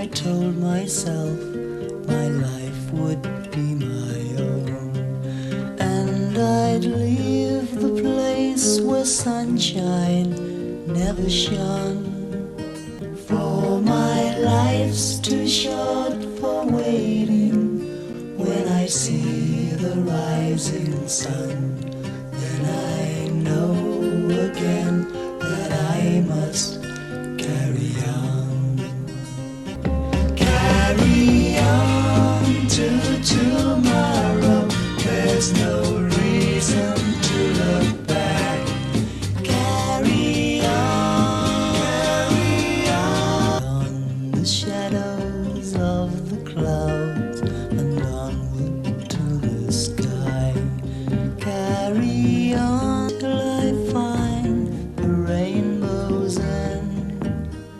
I told myself my life would be my own. And I'd leave the place where sunshine never shone. For my life's too short for waiting when I see the rising sun. Then I know again that I must. carry on to tomorrow. There's no reason to look back. Carry on, carry on. on the shadows of the clouds.